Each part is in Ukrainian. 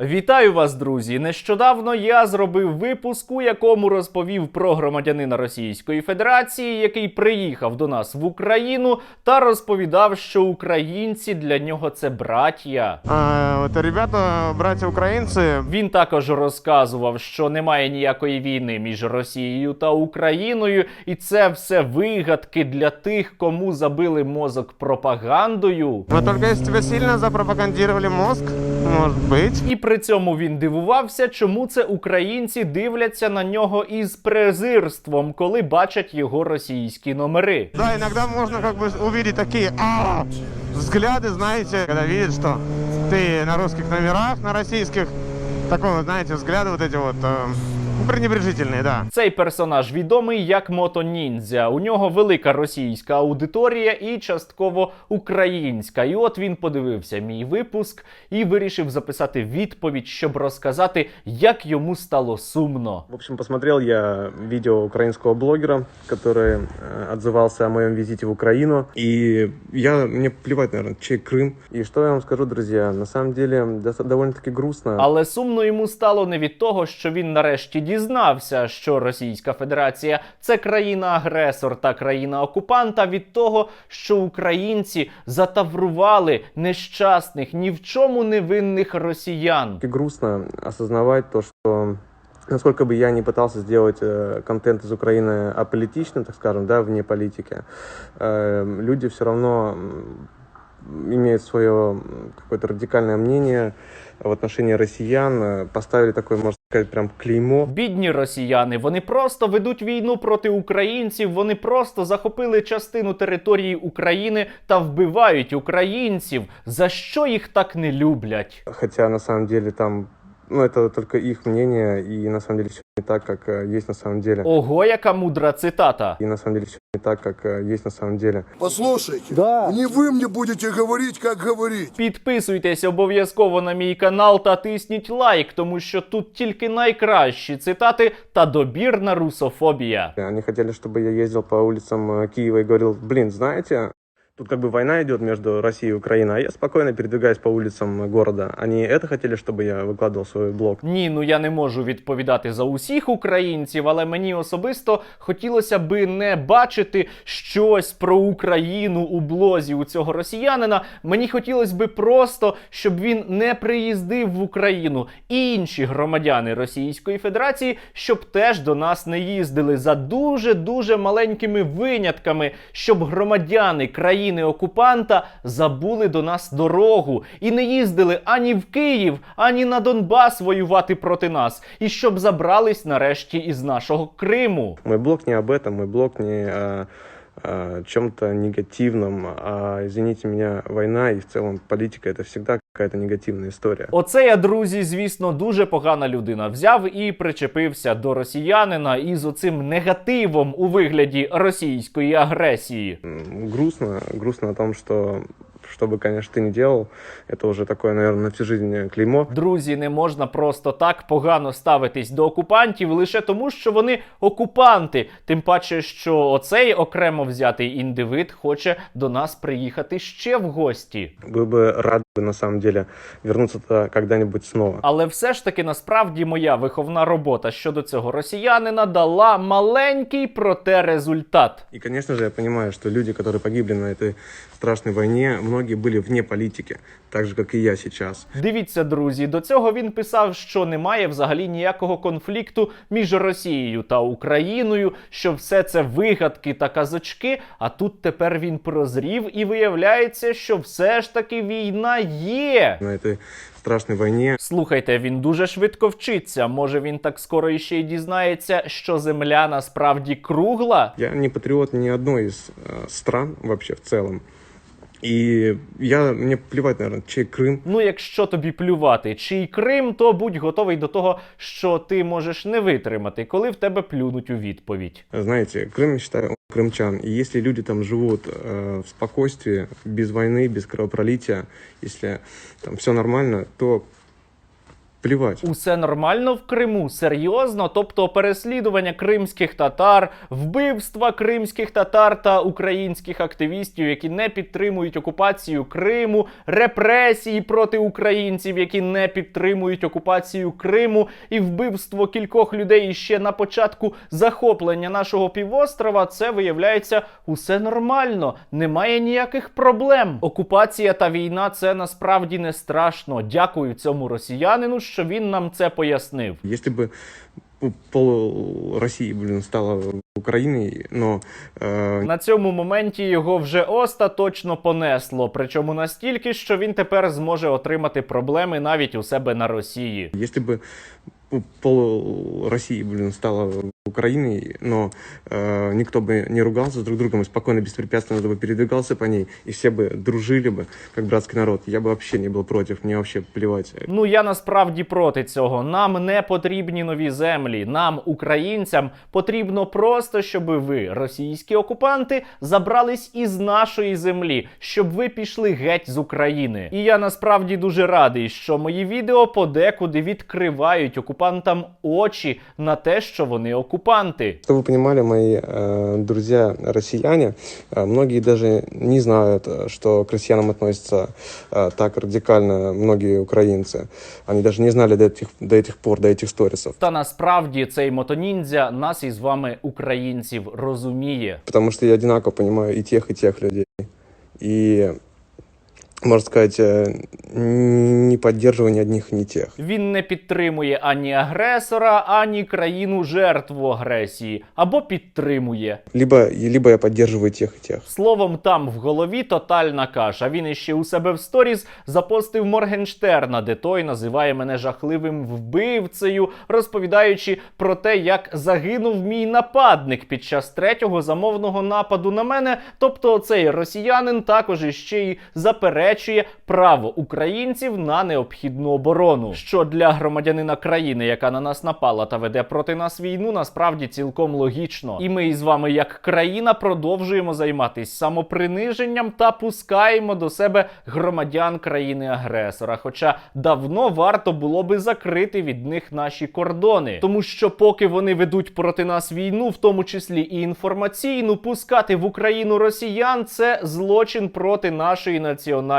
Вітаю вас, друзі! Нещодавно я зробив випуск, у якому розповів про громадянина Російської Федерації, який приїхав до нас в Україну, та розповідав, що українці для нього це браття. А, это ребята, братья украинцы, Він також розказував, що немає ніякої війни між Росією та Україною, і це все вигадки для тих, кому забили мозок пропагандою. если тебе сильно запропагандировали мозг, может быть. І при цьому він дивувався, чому це українці дивляться на нього із презирством, коли бачать його російські номери. Да, иногда можно как бы увидеть такие а, взгляды, знаете, когда видят, что ты на русских номерах, на российских, такой вот, знаете, взгляды вот эти вот э, пренебрежительные, да. Цей персонаж відомий як Мото Ніндзя. У нього велика російська аудиторія і частково українська. І от він подивився мій випуск і вирішив записати відповідь, щоб розказати, як йому стало сумно. В общем, посмотрел я видео украинского блогера, который э, отзывался о моем визите в Украину. И я, мне плевать, наверное, чей Крым. И что я вам скажу, друзья, на самом деле доста- довольно-таки грустно. Але сумно йому стало не від того, що він нарешті дізнався, що Російська Федерація це країна-агресор та країна-окупант, а від того, що українці затаврували нещасних, ні в чому невинних росіян. И грустно осознавать то, что насколько бы я не пытался сделать э, контент из Украины аполитичным, так скажем, да, вне политики, э, люди все равно м, имеют свое м, какое-то радикальное мнение в отношении россиян, э, поставили такое, можно сказать, прям клеймо. Бідні росіяни, вони просто ведуть війну проти українців. Вони просто захопили частину території України та вбивають українців. За що їх так не люблять? Хотя на самом деле там, ну это только их мнение, и на самом деле все не так, как э, есть на самом деле. Ого, яка мудра цитата. И на самом деле все не так, как э, есть на самом деле. Послушайте, не вы мне будете говорить, как говорить. Підписуйтесь обов'язково на мій канал та тисніть лайк, тому що тут тільки найкращі цитати та добірна русофобія. Они хотели, чтобы я ездил по улицам э, Киева и говорил, блин, знаете, тут как бы война идет между Россией и Украиной, а я спокойно передвигаюсь по улицам э, города. Они это хотели, чтобы я выкладывал свой блог. Ні, ну я не можу відповідати за усіх українців, але мені особисто хотілося би не бачити щось про Україну у блозі у цього росіянина. Мені хотілося би просто, щоб він не приїздив в Україну. І інші громадяни Російської Федерації, щоб теж до нас не їздили за дуже дуже маленькими винятками, щоб громадяни країни окупанта забули до нас дорогу і не їздили ані в Київ, ані на Донбас воювати проти нас, і щоб забрались нарешті із нашого Криму. Мой блок не об этом, мой блок не о, о чем-то негативном, а, извините меня, война и в целом политика это всегда какая-то історія. история. Оце я, друзі, звісно, дуже погана людина. Взяв і причепився до росіянина із оцим негативом у вигляді російської агресії. Грустно, грустно о том, что что бы, конечно, ты ни делал, это уже такое, наверное, на всю жизнь клеймо. Друзі, не можна просто так погано ставитись до окупантів лише тому, що вони окупанти. Тим паче, що оцей окремо взятий індивид хоче до нас приїхати ще в гості. Был бы рад, бы, на самом деле, вернуться туда когда-нибудь снова. Але все ж таки, насправді, моя виховна робота щодо цього росіянина дала маленький проте результат. И, конечно же, я понимаю, что люди, которые погибли на этой страшной войне, многие были вне политики, так же, как и я сейчас. Дивіться, друзі, до цього він писав, що немає взагалі ніякого конфлікту між Росією та Україною, що все це вигадки та казочки. А тут тепер він прозрів і виявляється, що все ж таки війна є. На этой страшной войне Слухайте, він дуже швидко вчиться. Може він так скоро іще й дізнається, що земля насправді кругла? я не патриот ни одной из э, стран вообще в целом. И я, мне плевать, наверное, чей Крым. Ну, якщо тобі плювати чий Крим, то будь готовий до того, що ти можеш не витримати, коли в тебе плюнуть у відповідь. Знаете, Крым, я считаю, он крымчан. И если люди там живут э, в спокойствии, без войны, без кровопролития, если там все нормально, то плевать. Усе нормально в Криму, серйозно, тобто переслідування кримських татар, вбивства кримських татар та українських активістів, які не підтримують окупацію Криму, репресії проти українців, які не підтримують окупацію Криму, і вбивство кількох людей ще на початку захоплення нашого півострова. Це виявляється усе нормально, немає ніяких проблем. Окупація та війна це насправді не страшно. Дякую цьому росіянину, що він нам це пояснив. Если бы ну, пол России, блин, стала Украиной, но э, На цьому моменті його вже остаточно понесло, причому настільки, що він тепер зможе отримати проблеми навіть у себе на Росії. если бы ну, пол России, блин, стала Украиной, но э, никто бы не ругался с друг другом и спокойно, беспрепятственно бы передвигался по ней, и все бы дружили бы, как братский народ, я бы вообще не был против, мне вообще плевать. Ну я насправді проти цього. Нам не потрібні нові землі. Нам, українцям, потрібно просто, щоб ви, російські окупанти, забрались із нашої землі, щоб ви пішли геть з України. І я насправді дуже радий, що мої відео подекуди відкривають окупантам очі на те, що вони окупанти. Чтобы вы понимали, мои э, друзья россияне, э, многие даже не знают, э, что к россиянам относятся э, так радикально многие украинцы. Они даже не знали до этих, до этих пор, до этих сторисов. Та насправді цей мотоніндзя нас із вами, українців, розуміє. Потому что я одинаково понимаю и тех, и тех людей. И, можно сказать, э, не поддерживаю ни одних, ни тех. Він не підтримує ані агресора, ані країну жертву агресії, або підтримує. Либо, либо я поддерживаю тех и тех. Словом, там в голові тотальна каша. Він іще у себе в сторіз запостив Моргенштерна, де той називає мене жахливим вбивцею, розповідаючи про те, як загинув мій нападник під час третього замовного нападу на мене. Тобто цей росіянин також іще й заперечує право українців на необхідну оборону, що для громадянина країни, яка на нас напала та веде проти нас війну, насправді цілком логічно. І ми із вами, як країна, продовжуємо займатися самоприниженням та пускаємо до себе громадян країни-агресора. Хоча давно варто було би закрити від них наші кордони, тому що поки вони ведуть проти нас війну, в тому числі і інформаційну, пускати в Україну росіян це злочин проти нашої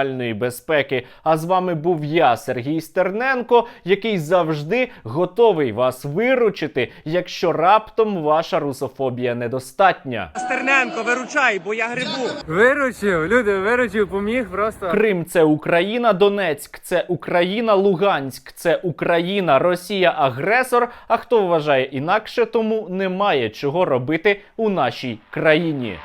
національної безпеки. А з вами був я, Сергій Стерненко, який завжди готовий вас виручити, якщо раптом ваша русофобія недостатня. Стерненко, виручай, бо я грибу. Виручив, люди, виручив, поміг просто. Крим це Україна, Донецьк це Україна, Луганськ це Україна, Росія агресор. А хто вважає інакше, тому немає чого робити у нашій країні.